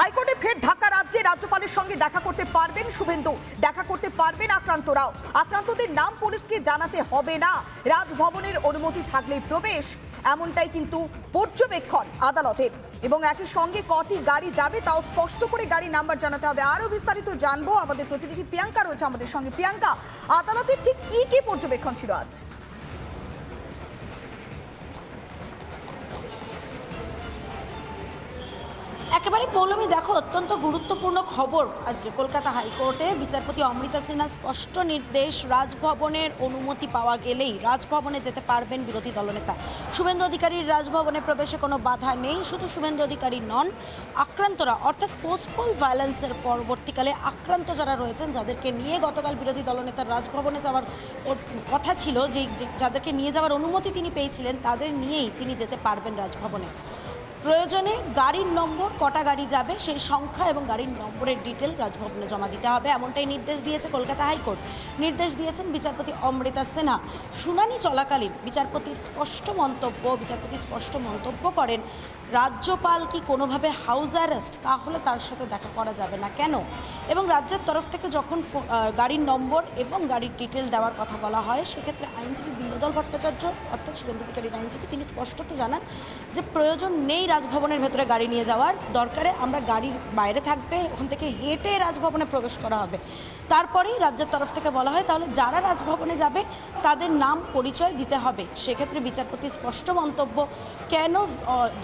হাইকোর্টে ফের ঢাকা রাজ্যে রাজ্যপালের সঙ্গে দেখা করতে পারবেন শুভেন্দু। দেখা করতে পারবেন আক্রান্তরাও। আক্রান্তদের নাম পুলিশকে জানাতে হবে না। রাজভবনের অনুমতি থাকলে প্রবেশ, এমনটাই কিন্তু পর্যবেক্ষণ আদালতের। এবং একই সঙ্গে কটি গাড়ি যাবে তাও স্পষ্ট করে গাড়ির নাম্বার জানাতে হবে। আরও বিস্তারিত জানব আমাদের প্রতিনিধি প্রিয়াঙ্কা রয়েছে আমাদের সঙ্গে। প্রিয়াঙ্কা, আদালতের ঠিক কি কি পর্যবেক্ষণ ছিল আজ? একেবারে পৌলমী, দেখো, অত্যন্ত গুরুত্বপূর্ণ খবর। আজকে কলকাতা হাইকোর্টে বিচারপতি অমৃতা সিনহার স্পষ্ট নির্দেশ, রাজভবনের অনুমতি পাওয়া গেলেই রাজভবনে যেতে পারবেন বিরোধী দলনেতা। শুভেন্দু অধিকারীর রাজভবনে প্রবেশে কোনো বাধা নেই, শুধু শুভেন্দু অধিকারী নন, আক্রান্তরা, অর্থাৎ পোস্টপল ভায়োলেন্সের পরবর্তীকালে আক্রান্ত যারা রয়েছেন, যাদেরকে নিয়ে গতকাল বিরোধী দলনেতার রাজভবনে যাওয়ার কথা ছিল যে, যাদেরকে নিয়ে যাওয়ার অনুমতি তিনি পেয়েছিলেন, তাদের নিয়েই তিনি যেতে পারবেন রাজভবনে। প্রয়োজনে গাড়ির নম্বর, কটা গাড়ি যাবে, সেই সংখ্যা এবং গাড়ির নম্বরের ডিটেল রাজভবনে জমা দিতে হবে। এমনটাই নির্দেশ দিয়েছে কলকাতা হাইকোর্ট। নির্দেশ দিয়েছেন বিচারপতি অমৃতা সিনহা শুনানি চলাকালীন বিচারপতির স্পষ্ট মন্তব্য, বিচারপতি স্পষ্ট মন্তব্য করেন, রাজ্যপাল কি কোনোভাবে হাউস অ্যারেস্ট তাহলে তার সাথে দেখা করা যাবে না। কেন? এবং রাজ্যের তরফ থেকে যখন গাড়ির নম্বর এবং গাড়ির ডিটেল দেওয়ার কথা বলা হয়, সেক্ষেত্রে আইনজীবী বিনোদল ভট্টাচার্য অর্থাৎ শুভেন্দু আইনজীবী তিনি স্পষ্টত জানান যে প্রয়োজন নেই রাজভবনের ভেতরে গাড়ি নিয়ে যাওয়ার দরকারে আমরা গাড়ির বাইরে থাকবে, ওখান থেকে হেঁটে রাজভবনে প্রবেশ করা হবে। তারপরেই রাজ্যের তরফ থেকে বলা হয়, তাহলে যারা রাজভবনে যাবে, তাদের নাম পরিচয় দিতে হবে। সেক্ষেত্রে বিচারপতি স্পষ্ট মন্তব্য, কেন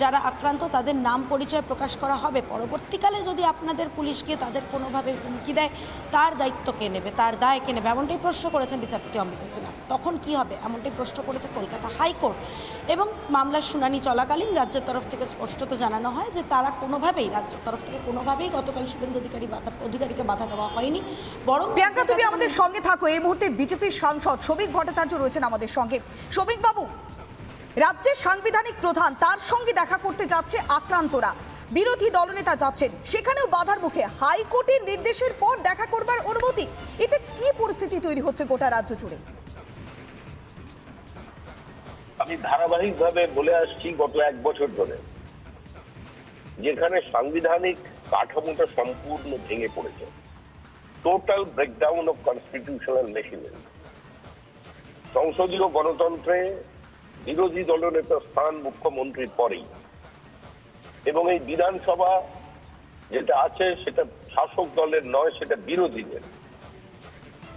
যারা আক্রান্ত, তাদের নাম পরিচয় প্রকাশ করা হবে? পরবর্তীকালে যদি আপনাদের পুলিশ গিয়ে তাদের কোনোভাবে হুমকি দেয়, তার দায়িত্ব কে নেবে? তার দায় কে নেবে? এমনটাই প্রশ্ন করেছেন বিচারপতি অমৃতা সিনহা তখন কি হবে? এমনটাই প্রশ্ন করেছে কলকাতা হাইকোর্ট। এবং মামলার শুনানি চলাকালীন রাজ্যের তরফ থেকে স্পষ্টত জানানো হয় যে তারা কোনোভাবেই রাজ্যের তরফ থেকে কোনোভাবেই গতকাল শুভেন্দু অধিকারী বাধা অধিকারীকে বাধা দেওয়া হয়নি। বরং প্রিয়াঙ্কা তুমি আমাদের সঙ্গে থাকো। এই মুহূর্তে বিজেপির সাংসদ শোভিক ভট্টাচার্য রয়েছেন আমাদের সঙ্গে। শোভিক বাবু রাজ্যের সাংবিধানিক প্রধান তার সঙ্গে দেখা করতে যাচ্ছে আক্রান্তরা। বিরোধী দলনেতা যাচ্ছেন। সেখানেও বাধার মুখে হাইকোর্টের নির্দেশের পর দেখা করবার অনুমতি। এটা কি পরিস্থিতি তৈরি হচ্ছে গোটা রাজ্য জুড়ে? আমি ধারাবাহিকভাবে বলে আসছি গত এক বছর ধরে। যেখানে সাংবিধানিক কাঠামোটা সম্পূর্ণ ভেঙে পড়েছে। Total breakdown of constitutional machinery সংসদীয় গণতন্ত্রে বিরোধী দলনেতার স্থান মুখ্যমন্ত্রীর পরেই। এবং এই বিধানসভা যেটা আছে সেটা শাসক দলের নয়, সেটা বিরোধীদের।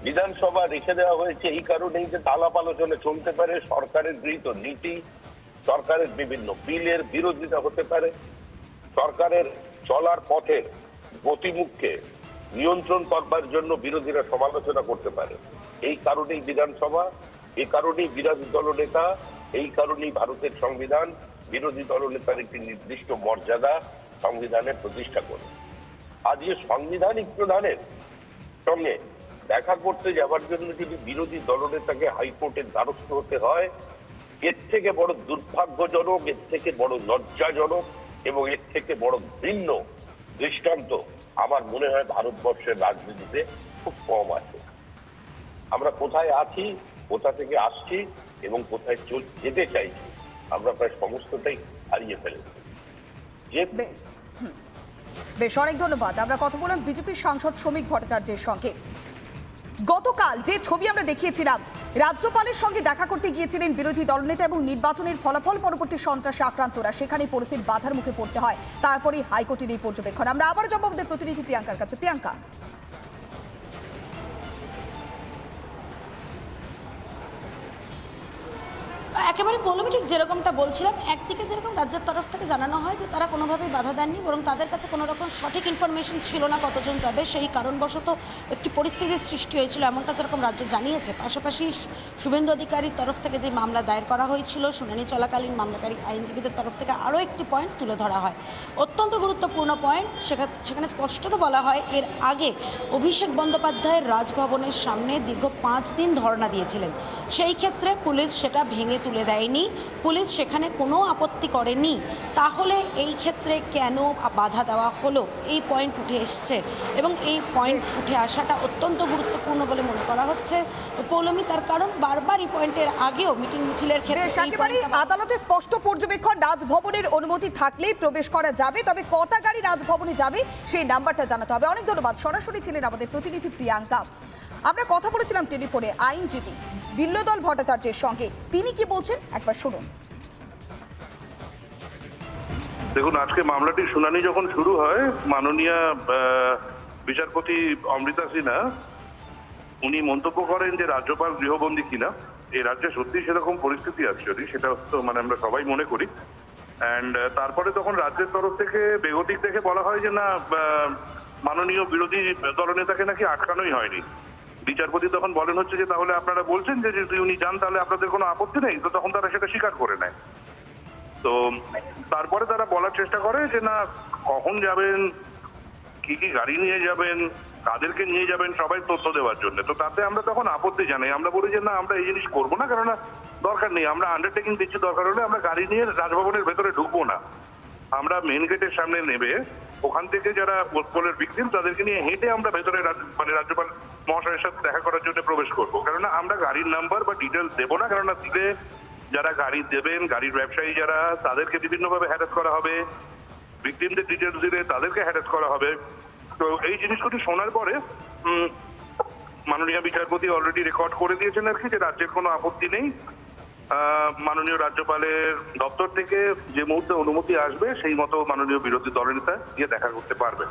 বিধানসভা রেখে দেওয়া হয়েছে এই কারণেই যে আলাপ আলোচনা চলতে পারে, সরকারের গৃহীত নীতি, সরকারের বিভিন্ন বিলের বিরোধিতা হতে পারে, সরকারের চলার পথের গতিমুখকে নিয়ন্ত্রণ করবার জন্য বিরোধীরা সমালোচনা করতে পারে। এই কারণেই বিধানসভা, এই কারণেই বিরোধী দলনেতা এই কারণেই ভারতের সংবিধান বিরোধী দলনেতার একটি নির্দিষ্ট মর্যাদা সংবিধানে প্রতিষ্ঠা করে। আজকে সাংবিধানিক প্রধানের সঙ্গে দেখা করতে যাওয়ার জন্য যদি বিরোধী দলনেতাকে হাইকোর্টের দ্বারস্থ হতে হয়, এর থেকে বড় দুর্ভাগ্যজনক, এর থেকে বড় লজ্জাজনক এবং এর থেকে বড় ভিন্ন দৃষ্টান্ত আমার মনে হয় ভারতবর্ষের রাজনীতিতে খুব কম আছে। আমরা কোথায় আছি, কোথা থেকে আসছি এবং কোথায় চল, যেতে চাইছি, আমরা প্রায় সমস্তটাই হারিয়ে ফেলেছি। বেশ, অনেক ধন্যবাদ। আমরা কথা বললাম বিজেপির সাংসদ শ্রমিক ভট্টাচার্যের সঙ্গে। গতকাল যে ছবি আমরা দেখিয়েছিলাম, রাজ্যপালের সঙ্গে দেখা করতে গিয়েছিলেন বিরোধী দলনেতা এবং নির্বাচনের ফলাফল পরবর্তী সন্ত্রাসে আক্রান্তরা। সেখানে পরিস্থিতির বাধার মুখে পড়তে হয়। তারপরে হাইকোর্টের এই পর্যবেক্ষণ। আমরা আবার জবাবদের প্রতিনিধি প্রিয়াঙ্কার কাছে। প্রিয়াঙ্কা। একেবারে ঠিক যেরকমটা বলছিলাম, একদিকে যেরকম রাজ্যের তরফ থেকে জানানো হয় যে তারা কোনোভাবেই বাধা দেননি, বরং তাদের কাছে কোনো রকম সঠিক ইনফরমেশন ছিল না কতজন যাবে, সেই কারণবশত একটি পরিস্থিতির সৃষ্টি হয়েছিল, এমনটা যেরকম রাজ্য জানিয়েছে। পাশাপাশি শুভেন্দু অধিকারীর তরফ থেকে যে মামলা দায়ের করা হয়েছিল, শুনানি চলাকালীন মামলাকারী আইনজীবীদের তরফ থেকে আরও একটি পয়েন্ট তুলে ধরা হয়। অত্যন্ত গুরুত্বপূর্ণ পয়েন্ট সেখানে স্পষ্টত বলা হয়, এর আগে অভিষেক বন্দ্যোপাধ্যায়ের রাজভবনের সামনে দীর্ঘ পাঁচ দিন ধর্ণা দিয়েছিলেন। সেই ক্ষেত্রে পুলিশ সেটা ভেঙে তুলে দেয়নি পুলিশ সেখানে কোনো আপত্তি করেনি। তাহলে এই ক্ষেত্রে কেন বাধা দেওয়া হলো? এই পয়েন্ট উঠে এসছে এবং এই পয়েন্ট উঠে আসাটা অত্যন্ত গুরুত্বপূর্ণ বলে মনে করা হচ্ছে। পৌলমী তার কারণ বারবার এই পয়েন্টের আগেও মিটিং মিছিলের ক্ষেত্রে আদালতে স্পষ্ট পর্যবেক্ষণ রাজভবনের অনুমতি থাকলেই প্রবেশ করা যাবে তবে কটা গাড়ি রাজভবনে যাবে সেই নাম্বারটা জানাতে হবে। অনেক ধন্যবাদ। সরাসরি ছিলেন আমাদের প্রতিনিধি প্রিয়াঙ্কা। আমরা কথা বলেছিলাম টেলিফোনে আইনজীবী বিল্লদল ভট্টাচার্যের সঙ্গে। তিনি কি বলছেন? একবার শুনুন। দেখুন, আজকে মামলাটির শুনানি যখন শুরু হয়, মাননীয় বিচারপতি অমৃতা সিনহা, উনি মন্তব্য করেন যে রাজ্যপাল গৃহবন্দী কিনা। এই রাজ্যে সত্যি সেরকম পরিস্থিতি অ্যাকচুয়ালি সেটা তো মানে আমরা সবাই মনে করি। অ্যান্ড তারপরে তখন রাজ্যের তরফ থেকে বেগতিক দেখে বলা হয় যে না মাননীয় বিরোধী দলনেতাকে নাকি আটকানোই হয়নি। বিচারপতি তখন বলেন হচ্ছে যে, তাহলে আপনারা বলছেন যে যদি উনি যান, তাহলে আপনাদের কোনো আপত্তি নেই। তো তখন তারা সেটা স্বীকার করে নেয়। তো তারপরে তারা বলার চেষ্টা করে যে, না, কখন যাবেন, কি কি গাড়ি নিয়ে যাবেন, কাদেরকে নিয়ে যাবেন, সবাই তথ্য দেওয়ার জন্য। তো তাতে আমরা তখন আপত্তি জানাই। আমরা বলি যে, না, আমরা এই জিনিস করব না, কেননা দরকার নেই। আমরা আন্ডারটেকিং দিচ্ছি, দরকার হলে আমরা গাড়ি নিয়ে রাজভবনের ভেতরে ঢুকবো না। আমরা মেন গেটের সামনে নেবে, ওখান থেকে যারা পোলের ভিকটিম তাদেরকে নিয়ে হেঁটে আমরা ভেতরে মানে রাজ্যপাল মহাশয়ের সাথে দেখা করার জন্য প্রবেশ করব। কেননা আমরা গাড়ির নাম্বার বা ডিটেলস দেবো না, কেননা দিলে যারা গাড়ি দেবেন, গাড়ির ব্যবসায়ী যারা, তাদেরকে বিভিন্নভাবে হ্যারাস করা হবে। ভিকটিমদের ডিটেলস দিলে তাদেরকে হ্যারাস করা হবে। তো এই জিনিসগুলি শোনার পরে মাননীয় বিচারপতি অলরেডি রেকর্ড করে দিয়েছেন আর কি যে রাজ্যের কোনো আপত্তি নেই। মাননীয় রাজ্যপালের দপ্তর থেকে যে মুহূর্তে অনুমতি আসবে, সেই মতো মাননীয় বিরোধী দলনেতা গিয়ে দেখা করতে পারবে